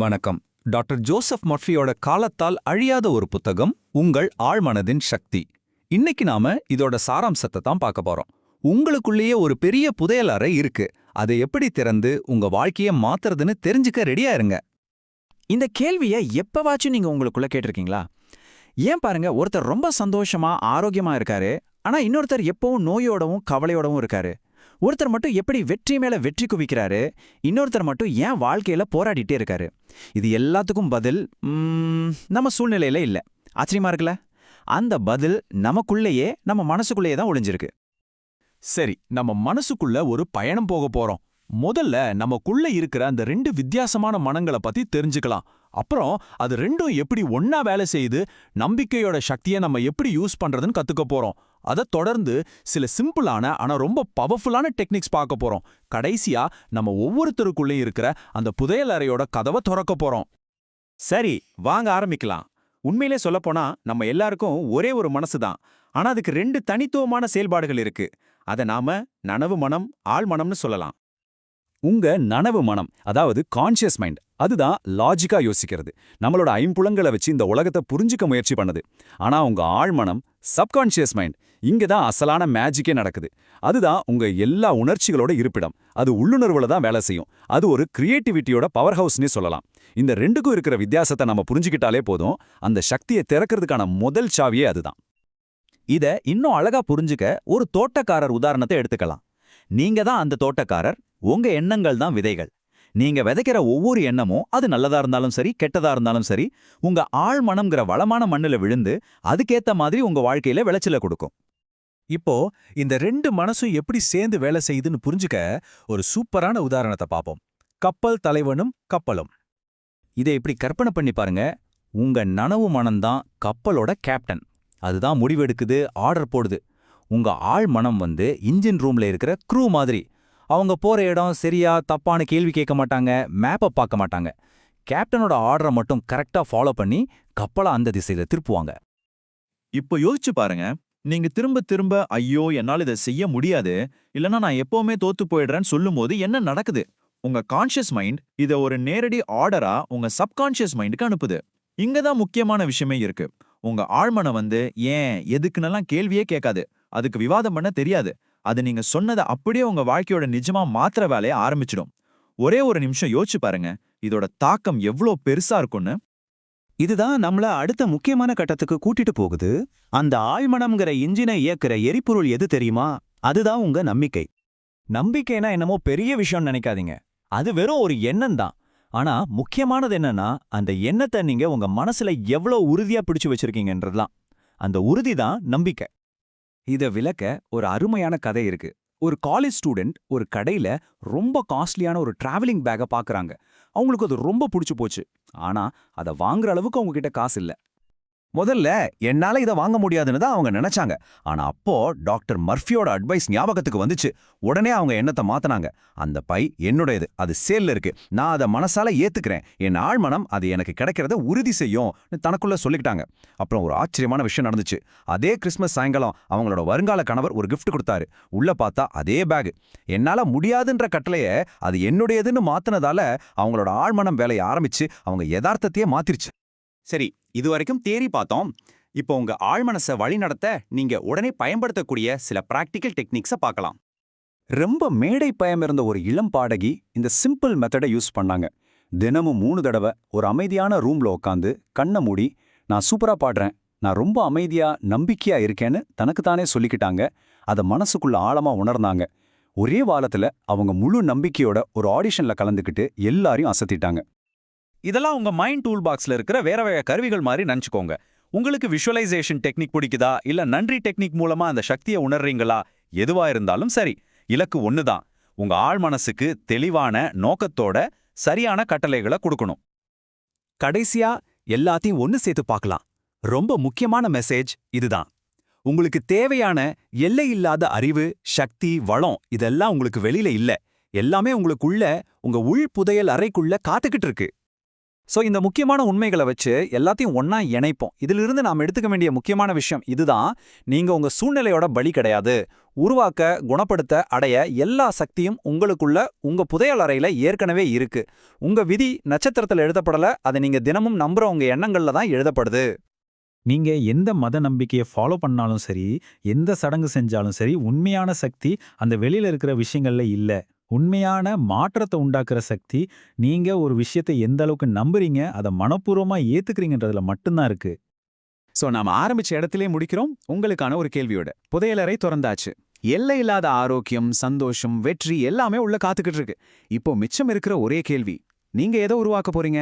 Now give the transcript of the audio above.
வணக்கம். Doctor Joseph மர்ஃபியோட காலத்தால் அழியாத ஒரு புத்தகம் உங்கள் ஆழ்மனதின் சக்தி. இன்னைக்கு நாம இதோட சாராம்சத்தை தான் பார்க்க போறோம். உங்களுக்குள்ளேயே ஒரு பெரிய புதையல் அறை இருக்கு. அதை எப்படி திறந்து உங்க வாழ்க்கைய மாத்துறதுன்னு தெரிஞ்சுக்க ரெடியா இருங்க. இந்த கேள்வியை எப்பவாச்சும் நீங்க உங்களுக்குள்ள கேட்டிருக்கீங்களா? ஏன் பாருங்க ஒருத்தர் ரொம்ப சந்தோஷமா ஆரோக்கியமா இருக்காரு. ஆனா இன்னொருத்தர் எப்பவும் நோயோடவும் கவலையோடவும் இருக்காரு. ஒருத்தர் மட்டும் எப்படி வெற்றி மேல வெற்றி குவிக்கிறாரு இன்னொருத்தர் மட்டும் ஏன் வாழ்க்கையில போராடிட்டே இருக்காரு? இது எல்லாத்துக்கும் பதில் நம்ம சூழ்நிலையில இல்ல. ஆச்சரியமா இருக்குல்ல? அந்த பதில் நமக்குள்ளேயே நம்ம மனசுக்குள்ளேயே தான் ஒளிஞ்சிருக்கு. சரி நம்ம மனசுக்குள்ள ஒரு பயணம் போக போறோம். முதல்ல நமக்குள்ள இருக்கிற அந்த ரெண்டு வித்தியாசமான மனங்களை பத்தி தெரிஞ்சுக்கலாம். அப்புறம் அது ரெண்டும் எப்படி ஒன்னா வேலை செய்து நம்பிக்கையோட சக்தியை நம்ம எப்படி யூஸ் பண்றதுன்னு கத்துக்க போறோம். அதை தொடர்ந்து சில சிம்பிளான ஆனா ரொம்ப பவர்ஃபுல்லான டெக்னிக்ஸ் பார்க்க போறோம். கடைசியா நம்ம ஒவ்வொருத்தருக்குள்ளேயும் இருக்கிற அந்த புதையல் அறையோட கதவை திறக்க போறோம். சரி வாங்க ஆரம்பிக்கலாம். உண்மையிலே சொல்லப்போனா நம்ம எல்லாருக்கும் ஒரே ஒரு மனசு தான் ஆனா அதுக்கு ரெண்டு தனித்துவமான செயல்பாடுகள் இருக்கு. அத நாம நனவு மனம் ஆள் மனம்னு சொல்லலாம். உங்க நனவு மனம் அதாவது கான்ஷியஸ் மைண்ட் அதுதான் லாஜிக்கா யோசிக்கிறது. நம்மளோட ஐம்புலங்களை வச்சு இந்த உலகத்தை புரிஞ்சுக்க முயற்சி பண்ணுது. ஆனா உங்க ஆழ்மனம் சப்கான்ஷியஸ் மைண்ட் இங்க தான் அசலான மேஜிக்கே நடக்குது. அதுதான் உங்க எல்லா உணர்ச்சிகளோட இருப்பிடம். அது உள்ளுணர்வுல தான் வேலை செய்யும். அது ஒரு கிரியேட்டிவிட்டியோட பவர் ஹவுஸ்னே சொல்லலாம். இந்த ரெண்டுக்கும் இருக்கிற வித்தியாசத்தை நம்ம புரிஞ்சுக்கிட்டாலே போதும். அந்த சக்தியை திறக்கிறதுக்கான முதல் சாவியே அதுதான். இத இன்னும் அழகா புரிஞ்சுக்க ஒரு தோட்டக்காரர் உதாரணத்தை எடுத்துக்கலாம். நீங்க தான் அந்த தோட்டக்காரர் உங்க எண்ணங்கள் தான் விதைகள். நீங்க விதைக்கிற ஒவ்வொரு எண்ணமும் அது நல்லதா இருந்தாலும் சரி கெட்டதா இருந்தாலும் சரி உங்க ஆள் மனம்ங்கிற வளமான மண்ணுல விழுந்து அதுக்கேத்த மாதிரி உங்க வாழ்க்கையில விளைச்சல கொடுக்கும். இப்போ இந்த ரெண்டு மனசும் எப்படி சேர்ந்து வேலை செய்யுதுன்னு புரிஞ்சுக்க ஒரு சூப்பரான உதாரணத்தை பார்ப்போம் கப்பல் தலைவனும் கப்பலும். இதை இப்படி கற்பனை பண்ணி பாருங்க. உங்க நனவு மனம்தான் கப்பலோட கேப்டன். அதுதான் முடிவெடுக்குது ஆர்டர் போடுது. உங்க ஆள் மனம் வந்து இன்ஜின் ரூம்ல இருக்கிற க்ரூ மாதிரி. அவங்க போற இடம் சரியா தப்பான கேள்வி கேட்க மாட்டாங்க மேப்பை பார்க்க மாட்டாங்க. கேப்டனோட ஆர்டரை மட்டும் கரெக்டா ஃபாலோ பண்ணி கப்பலை அந்த திசையில திருப்புவாங்க. இப்போ யோசிச்சு பாருங்க. நீங்க திரும்ப திரும்ப ஐயோ என்னால இதை செய்ய முடியாது. இல்லனா நான் எப்பவுமே தோத்து போயிடுறேன்னு சொல்லும்போது என்ன நடக்குது? உங்க கான்ஷியஸ் மைண்ட் இத ஒரு நேரடி ஆர்டரா உங்க சப்கான்ஷியஸ் மைண்டுக்கு அனுப்புது. இங்க தான் முக்கியமான விஷயமே இருக்கு. உங்க ஆழ்மனை வந்து ஏன்? எதுக்குன்னெல்லாம் கேள்வியே கேட்காது. அதுக்கு விவாதம் பண்ண தெரியாது. அது நீங்க சொன்னதை அப்படியே உங்க வாழ்க்கையோட நிஜமா மாத்திர வேலையை ஆரம்பிச்சிடும். ஒரே ஒரு நிமிஷம் யோசிச்சு பாருங்க. இதோட தாக்கம் எவ்வளோ பெருசா இருக்கும்னு? இதுதான் நம்மள அடுத்த முக்கியமான கட்டத்துக்கு கூட்டிட்டு போகுது. அந்த ஆழ்மனம்ங்கிற இன்ஜினை இயக்குற எரிபொருள் எது தெரியுமா? அதுதான் உங்க நம்பிக்கை. நம்பிக்கைனா என்னமோ பெரிய விஷயம்னு நினைக்காதீங்க. அது வெறும் ஒரு எண்ணம் தான். ஆனா முக்கியமானது என்னன்னா அந்த எண்ணத்தை நீங்க உங்க மனசுல எவ்வளோ உறுதியா பிடிச்சு வச்சிருக்கீங்கன்றதுதான். அந்த உறுதி தான் நம்பிக்கை. இத விளக்க ஒரு அருமையான கதை இருக்கு. ஒரு காலேஜ் ஸ்டூடெண்ட் ஒரு கடையில ரொம்ப காஸ்ட்லியான ஒரு டிராவலிங் பேக்கை பாக்குறாங்க. அவங்களுக்கு அது ரொம்ப பிடிச்சு போச்சு. ஆனா அதை வாங்குற அளவுக்கு அவங்க கிட்ட காசு இல்லை. முதல்ல என்னால இதை வாங்க முடியாதுன்னு தான் அவங்க நினைச்சாங்க. ஆனா அப்போ டாக்டர் மர்ஃபியோட அட்வைஸ் ஞாபகத்துக்கு வந்துச்சு. உடனே அவங்க எண்ணத்தை மாத்தினாங்க. அந்த பை என்னுடையது. அது சேல்ல இருக்கு. நான் அதை மனசால ஏத்துக்கிறேன். என் ஆழ்மனம் அது எனக்கு கிடைக்கிறத உறுதி செய்யும் தனக்குள்ள சொல்லிக்கிட்டாங்க. அப்புறம் ஒரு ஆச்சரியமான விஷயம் நடந்துச்சு. அதே கிறிஸ்மஸ் சாயங்காலம் அவங்களோட வருங்கால கணவர் ஒரு கிஃப்ட் கொடுத்தாரு. உள்ள பார்த்தா அதே பேக் என்னால முடியாதுன்ற கட்டளைய அது என்னுடையதுன்னு மாத்தினதால அவங்களோட ஆழ்மனம் வேலையை ஆரம்பிச்சு அவங்க யதார்த்தத்தையே மாத்திருச்சு. சரி இது வரைக்கும் தேரி பார்த்தோம். இப்போ உங்க ஆழ்மனசை வழிநடத்த நீங்க உடனே பயன்படுத்தக்கூடிய சில பிராக்டிக்கல் டெக்னிக்ஸை பார்க்கலாம். ரொம்ப மேடை பயம் இருந்த ஒரு இளம் பாடகி இந்த சிம்பிள் மெத்தடை யூஸ் பண்ணாங்க. தினமும் மூணு தடவை ஒரு அமைதியான ரூம்ல உட்காந்து கண்ணை மூடி நான் சூப்பரா பாடுறேன். நான் ரொம்ப அமைதியா நம்பிக்கையா இருக்கேன்னு தனக்குத்தானே சொல்லிக்கிட்டாங்க. அதை மனசுக்குள்ள ஆழமா உணர்ந்தாங்க. ஒரே வாரத்துல அவங்க முழு நம்பிக்கையோட ஒரு ஆடிஷன்ல கலந்துக்கிட்டு எல்லாரையும் அசத்திட்டாங்க. இதெல்லாம் உங்க மைண்ட் டூல் பாக்ஸ்ல இருக்கிற வேற வேற கருவிகள் மாதிரி நினச்சிக்கோங்க. உங்களுக்கு விஷுவலைசேஷன் டெக்னிக் பிடிக்குதா? இல்ல நன்றி டெக்னிக் மூலமா அந்த சக்தியை உணர்றீங்களா? எதுவா இருந்தாலும் சரி. இலக்கு ஒண்ணுதான். உங்க ஆள் மனசுக்கு தெளிவான நோக்கத்தோட சரியான கட்டளைகளை கொடுக்கணும். கடைசியா எல்லாத்தையும் ஒன்னு சேர்த்து பார்க்கலாம். ரொம்ப முக்கியமான மெசேஜ் இதுதான். உங்களுக்கு தேவையான எல்லை இல்லாத அறிவு சக்தி வளம் இதெல்லாம் உங்களுக்கு வெளியில இல்ல. எல்லாமே உங்களுக்குள்ள உங்க உள் புதையல் அறைக்குள்ள காத்துக்கிட்டு இருக்கு. ஸோ இந்த முக்கியமான உண்மைகளை வச்சு எல்லாத்தையும் ஒன்றா இணைப்போம். இதிலிருந்து நாம் எடுத்துக்க வேண்டிய முக்கியமான விஷயம் இதுதான். நீங்க உங்க சூழ்நிலையோட பலி கிடையாது. உருவாக்க குணப்படுத்த அடைய எல்லா சக்தியும் உங்களுக்குள்ள உங்க புதையல் அறையில் ஏற்கனவே இருக்கு. உங்க விதி நட்சத்திரத்துல எழுதப்படல அதை நீங்க தினமும் நம்புகிற உங்கள் எண்ணங்கள்ல தான் எழுதப்படுது. நீங்க எந்த மத நம்பிக்கையை ஃபாலோ பண்ணாலும் சரி எந்த சடங்கு செஞ்சாலும் சரி உண்மையான சக்தி அந்த வெளியில் இருக்கிற விஷயங்கள்ல இல்ல. உண்மையான மாற்றத்தை உண்டாக்குற சக்தி நீங்க ஒரு விஷயத்தை எந்த அளவுக்கு நம்புறீங்க அதை மனப்பூர்வமா ஏத்துக்கிறீங்கன்றதுல மட்டும்தான் இருக்கு. சோ நாம ஆரம்பிச்ச இடத்திலே முடிக்கிறோம். உங்களுக்கான ஒரு கேள்வியோட. புதையலறை திறந்தாச்சு. எல்லை இல்லாத ஆரோக்கியம் சந்தோஷம் வெற்றி எல்லாமே உள்ள காத்துக்கிட்டு இருக்கு. இப்போ மிச்சம் இருக்கிற ஒரே கேள்வி நீங்க எதை உருவாக்க போறீங்க?